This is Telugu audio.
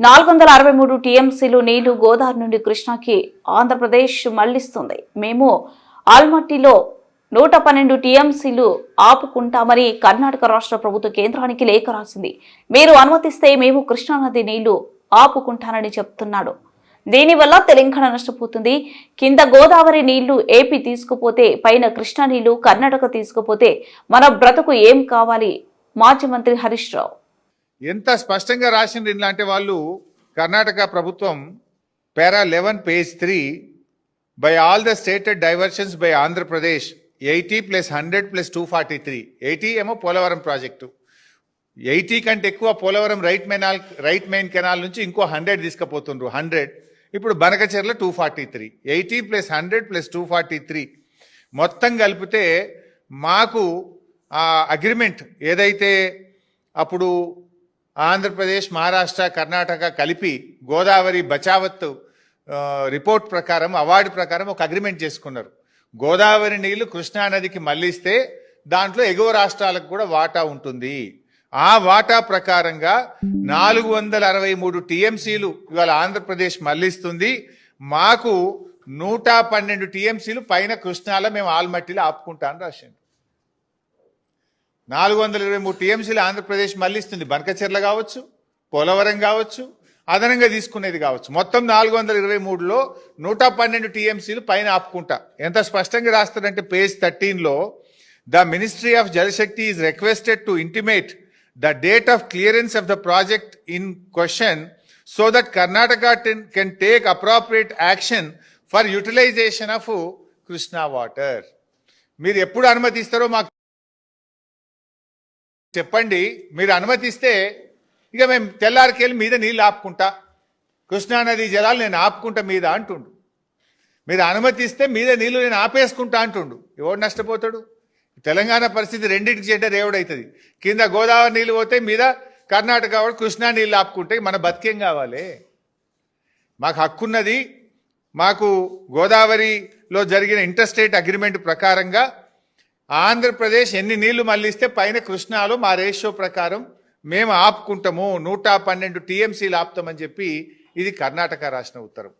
నాలుగు వందల అరవై మూడు టీఎంసీలు నీళ్ళు గోదావరి నుండి కృష్ణాకి ఆంధ్రప్రదేశ్ మళ్ళిస్తుంది. మేము ఆల్మట్టిలో నూట పన్నెండు టీఎంసీలు ఆపుకుంటామని కర్ణాటక రాష్ట్ర ప్రభుత్వ కేంద్రానికి లేఖ రాసింది. మీరు అనుమతిస్తే మేము కృష్ణానది నీళ్ళు ఆపుకుంటానని చెప్తున్నాడు. దీనివల్ల తెలంగాణ నష్టపోతుంది. కింద గోదావరి నీళ్ళు ఏపీ తీసుకుపోతే పైన కృష్ణా నీళ్ళు కర్ణాటక తీసుకుపోతే మన బ్రతుకు ఏం కావాలి? మాజీ మంత్రి హరీష్ రావు. ఎంత స్పష్టంగా రాసిండ్రు ఇలాంటి వాళ్ళు? కర్ణాటక ప్రభుత్వం పేరా eleven page three by all the stated diversions by Andhra Pradesh eighty plus hundred plus two forty three. Eighty ఏమో పోలవరం ప్రాజెక్టు. ఎయిటీ కంటే ఎక్కువ పోలవరం రైట్ మెనాల్ రైట్ మెయిన్ కెనాల్ నుంచి ఇంకో హండ్రెడ్ తీసుకుపోతుండ్రు. హండ్రెడ్. ఇప్పుడు Banakacherla two forty three. Eighty plus hundred plus two forty three. మొత్తం కలిపితే మాకు ఆ అగ్రిమెంట్ ఏదైతే అప్పుడు ఆంధ్రప్రదేశ్ మహారాష్ట్ర కర్ణాటక కలిపి గోదావరి బచావత్ రిపోర్ట్ ప్రకారం అవార్డు ప్రకారం ఒక అగ్రిమెంట్ చేసుకున్నారు. గోదావరి నీళ్ళు కృష్ణానదికి మళ్ళిస్తే దాంట్లో ఎగువ రాష్ట్రాలకు కూడా వాటా ఉంటుంది. ఆ వాటా ప్రకారంగా నాలుగు వందల అరవై మూడు టీఎంసీలు ఇవాళ ఆంధ్రప్రదేశ్ మళ్ళిస్తుంది మాకు నూట పన్నెండు టీఎంసీలు పైన కృష్ణాలో మేము ఆల్మట్టిలో ఆపుకుంటాను రాశాను నాలుగు వందల ఇరవై మూడు టీఎంసీలు ఆంధ్రప్రదేశ్ మళ్ళిస్తుంది బనకచెర్ల కావచ్చు పోలవరం కావచ్చు అదనంగా తీసుకునేది కావచ్చు. మొత్తం నాలుగు వందల ఇరవై మూడులో నూట పన్నెండు టీఎంసీలు పైన ఆపుకుంటా. ఎంత స్పష్టంగా రాస్తారంటే పేజ్ థర్టీన్లో the ministry of Jal Shakti is requested to intimate the date of clearance of the project in question so that Karnataka can take appropriate action for utilisation of Krishna water. మీరు ఎప్పుడు అనుమతిస్తారో మాకు చెప్పండి మీరు అనుమతిస్తే ఇక మేము తెల్లారికెళ్ళి మీద నీళ్ళు ఆపుకుంటా. కృష్ణానది జలాలు నేను ఆపుకుంటా మీద అంటుండు. మీరు అనుమతిస్తే మీద నీళ్ళు నేను ఆపేసుకుంటా అంటుండు. ఎవడు నష్టపోతాడు? తెలంగాణ పరిస్థితి రెండింటికి చెడ్డ రేవుడవుతుంది కింద గోదావరి నీళ్ళు పోతే మీద కర్ణాటక వాడు కృష్ణా నీళ్ళు ఆపుకుంటే మన బతికేం కావాలి? మాకు హక్కున్నది మాకు గోదావరిలో జరిగిన ఇంటర్స్టేట్ అగ్రిమెంట్ ప్రకారంగా ఆంధ్రప్రదేశ్ ఎన్ని నీళ్ళు మళ్ళిస్తే పైన కృష్ణాలు మా రేషియో ప్రకారం మేము ఆపుకుంటాము. నూట పన్నెండు టీఎంసీలు ఆపుతామని చెప్పి ఇది కర్ణాటక రాసిన ఉత్తరం.